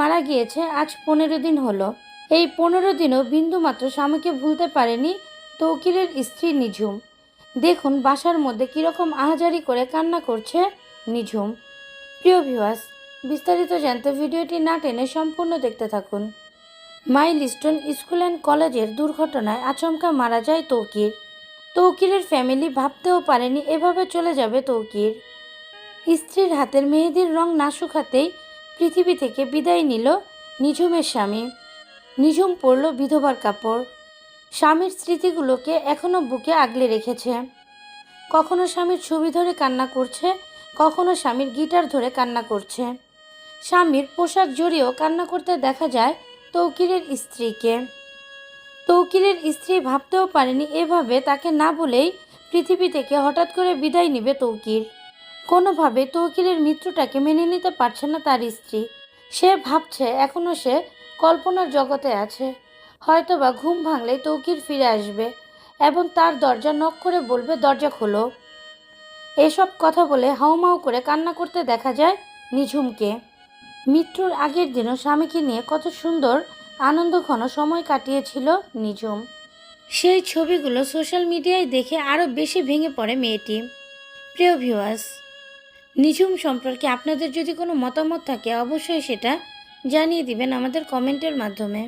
মারা গিয়েছে, আজ পনেরো দিন হলো। এই পনেরো দিনও বিন্দুমাত্র স্বামীকে ভুলতে পারেনি তৌকিরের স্ত্রী নিঝুম। দেখুন বাসার মধ্যে কীরকম আহাজারি করে কান্না করছে নিঝুম। প্রিয় ভিউয়ার্স, বিস্তারিত জানতে ভিডিওটি না টেনে সম্পূর্ণ দেখতে থাকুন। মাইলস্টোন স্কুল অ্যান্ড কলেজের দুর্ঘটনায় আচমকা মারা যায় তৌকির তৌকিরের ফ্যামিলি ভাবতেও পারেনি এভাবে চলে যাবে তৌকির স্ত্রীর হাতের মেহেদির রং না শুকাতেই পৃথিবী থেকে বিদায় নিল নিঝুমের স্বামী। নিঝুম পরল বিধবার কাপড়। স্বামীর স্মৃতিগুলোকে এখনও বুকে আগলে রেখেছে। কখনো স্বামীর ছবি ধরে কান্না করছে, কখনো স্বামীর গিটার ধরে কান্না করছে। স্বামীর পোশাক জড়িয়েও কান্না করতে দেখা যায় তৌকিরের স্ত্রীকে। তৌকিরের স্ত্রী ভাবতেও পারেনি এভাবে তাকে না বলেই পৃথিবী থেকে হঠাৎ করে বিদায় নিবে তৌকির। কোনোভাবে তৌকিরের মৃত্যুটাকে মেনে নিতে পারছে না তার স্ত্রী। সে ভাবছে এখনও সে কল্পনার জগতে আছে। হয়তোবা ঘুম ভাঙলে তৌকির ফিরে আসবে এবং তার দরজা নক করে বলবে, দরজা খোলো। এসব কথা বলে হাউমাউ করে কান্না করতে দেখা যায় নিঝুমকে। মৃত্যুর আগের দিনও স্বামীকে নিয়ে কত সুন্দর, আনন্দঘন সময় কাটিয়েছিল নিঝুম। সেই ছবিগুলো সোশ্যাল মিডিয়ায় দেখে আরও বেশি ভেঙে পড়ে মেয়েটি। প্রিয় ভিউয়ার্স নিঝুম সম্পর্কে আপনাদের যদি কোনো মতামত থাকে অবশ্যই সেটা জানিয়ে দিবেন আমাদের কমেন্টের মাধ্যমে।